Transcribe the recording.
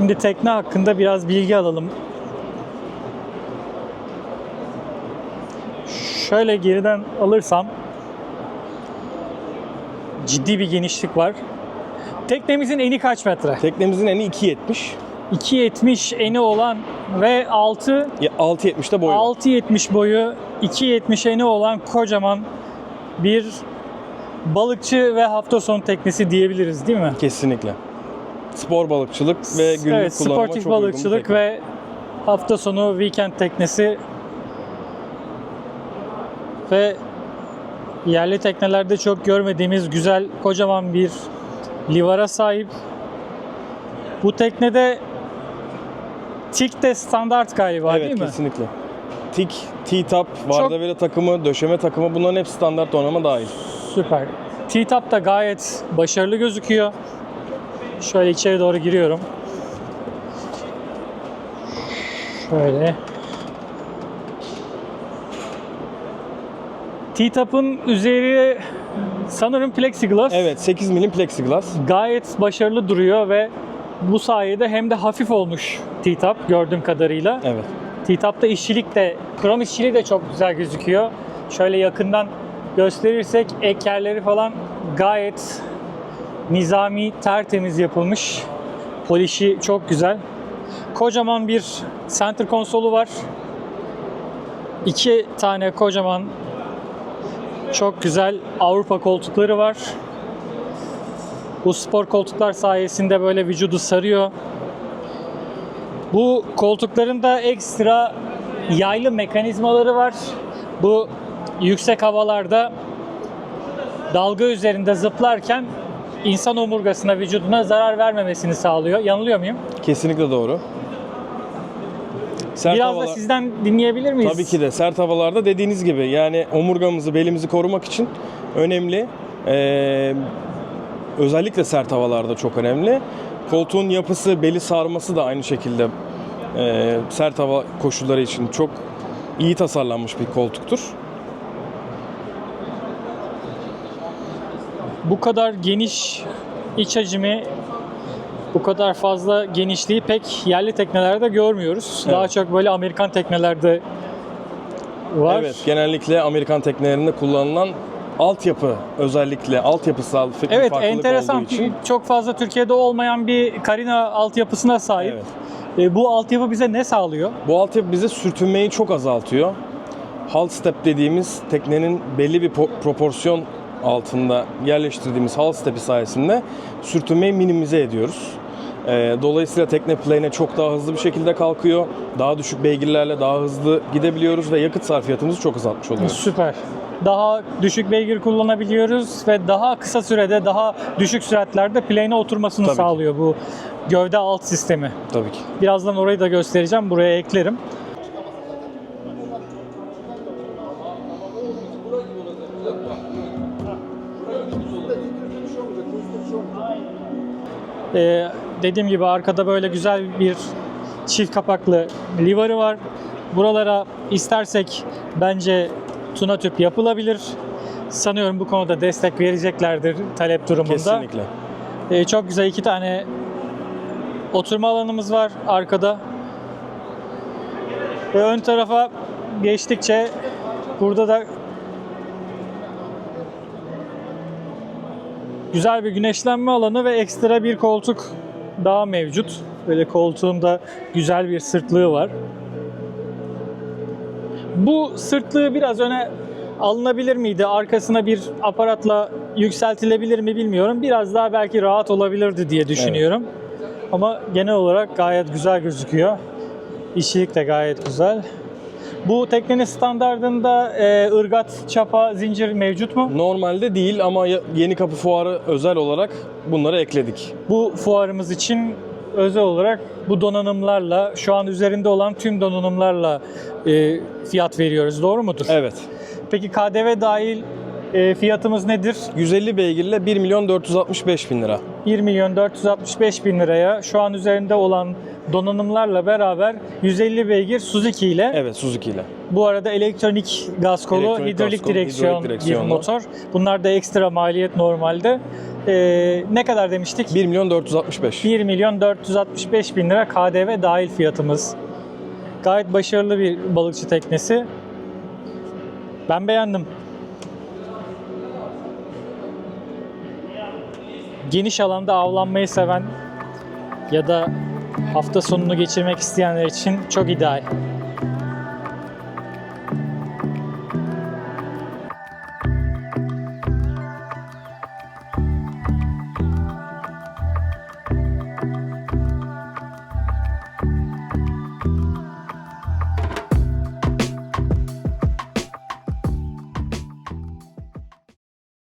Şimdi tekne hakkında biraz bilgi alalım. Şöyle geriden alırsam ciddi bir genişlik var. Teknemizin eni kaç metre? Teknemizin eni 2.70. 2.70 eni olan ve 6 Ya 6.70'de boyu. var. 6.70 boyu 2.70 eni olan kocaman bir balıkçı ve hafta sonu teknesi diyebiliriz değil mi? Kesinlikle. Spor balıkçılık ve günlük evet, kullanıma sportif çok balıkçılık ve hafta sonu weekend teknesi ve yerli teknelerde çok görmediğimiz güzel kocaman bir livara sahip. Bu teknede tik de standart galiba Evet değil mi? kesinlikle. Tik, T-top, Vardavela takımı, döşeme takımı bunların hepsi standart donanıma dahil. Süper. T-Top da gayet başarılı gözüküyor. Şöyle içeri doğru giriyorum. Şöyle. T-Top'un üzeri sanırım plexiglass. Evet 8 milim plexiglass. Gayet başarılı duruyor ve bu sayede hem de hafif olmuş T-Top gördüğüm kadarıyla. Evet. T-Top'ta işçilik de, krom işçiliği de çok güzel gözüküyor. Şöyle yakından gösterirsek ekerleri falan gayet nizami, tertemiz yapılmış. Polişi çok güzel. Kocaman bir center konsolu var. İki tane kocaman çok güzel Avrupa koltukları var. Bu spor koltuklar sayesinde böyle vücudu sarıyor. Bu koltukların da ekstra yaylı mekanizmaları var. Bu yüksek havalarda dalga üzerinde zıplarken insan omurgasına, vücuduna zarar vermemesini sağlıyor. Yanılıyor muyum? Kesinlikle doğru. Sert Biraz havalar- da sizden dinleyebilir miyiz? Tabii ki de sert havalarda dediğiniz gibi yani omurgamızı, belimizi korumak için önemli. Ee, özellikle sert havalarda çok önemli. Koltuğun yapısı, beli sarması da aynı şekilde ee, sert hava koşulları için çok iyi tasarlanmış bir koltuktur. Bu kadar geniş iç hacmi, bu kadar fazla genişliği pek yerli teknelerde görmüyoruz. Evet. Daha çok böyle Amerikan teknelerde var. Evet, genellikle Amerikan teknelerinde kullanılan altyapı özellikle altyapısal bir Evet farklılık enteresan. olduğu için Çok fazla Türkiye'de olmayan bir karina altyapısına sahip. Evet. E, bu altyapı bize ne sağlıyor? Bu altyapı bize sürtünmeyi çok azaltıyor. Hull step dediğimiz teknenin belli bir po- proporsiyon altında yerleştirdiğimiz hull step'i sayesinde sürtünmeyi minimize ediyoruz. Ee, dolayısıyla tekne plane'e çok daha hızlı bir şekilde kalkıyor. Daha düşük beygirlerle daha hızlı gidebiliyoruz ve yakıt sarfiyatımızı çok azaltmış oluyoruz. Süper. Daha düşük beygir kullanabiliyoruz ve daha kısa sürede daha düşük süratlerde plane'e oturmasını Tabii ki. sağlıyor bu gövde alt sistemi. Tabii ki. Birazdan orayı da göstereceğim. Buraya eklerim. Ee, dediğim gibi arkada böyle güzel bir çift kapaklı livarı var. Buralara istersek bence tuna tüp yapılabilir. Sanıyorum bu konuda destek vereceklerdir talep durumunda. Kesinlikle. Ee, çok güzel iki tane oturma alanımız var arkada. Ve ön tarafa geçtikçe burada da güzel bir güneşlenme alanı ve ekstra bir koltuk daha mevcut. Böyle koltuğunda güzel bir sırtlığı var. Bu sırtlığı biraz öne alınabilir miydi? Arkasına bir aparatla yükseltilebilir mi bilmiyorum. Biraz daha belki rahat olabilirdi diye düşünüyorum. Ama genel olarak gayet güzel gözüküyor. İşçilik de gayet güzel. Bu teknenin standardında e, ırgat, çapa, zincir mevcut mu? Normalde değil ama Yeni Kapı Fuarı özel olarak bunları ekledik. Bu fuarımız için özel olarak bu donanımlarla, şu an üzerinde olan tüm donanımlarla e, fiyat veriyoruz. Doğru mudur? Evet. Peki KDV dahil e, fiyatımız nedir? 150 beygirle 1 milyon 465 bin lira. 1 milyon 465 bin liraya şu an üzerinde olan donanımlarla beraber 150 beygir Suzuki ile Evet Suzuki ile. bu arada elektronik gaz kolu, Elektronik hidrolik gaz kolu, direksiyon hidrolik direksiyonlu. bir motor. Bunlar da ekstra maliyet normalde. Ee, ne kadar demiştik? 1 milyon 465. 1 milyon 465 bin lira KDV dahil fiyatımız. Gayet başarılı bir balıkçı teknesi. Ben beğendim. Geniş alanda avlanmayı seven ya da hafta sonunu geçirmek isteyenler için çok ideal.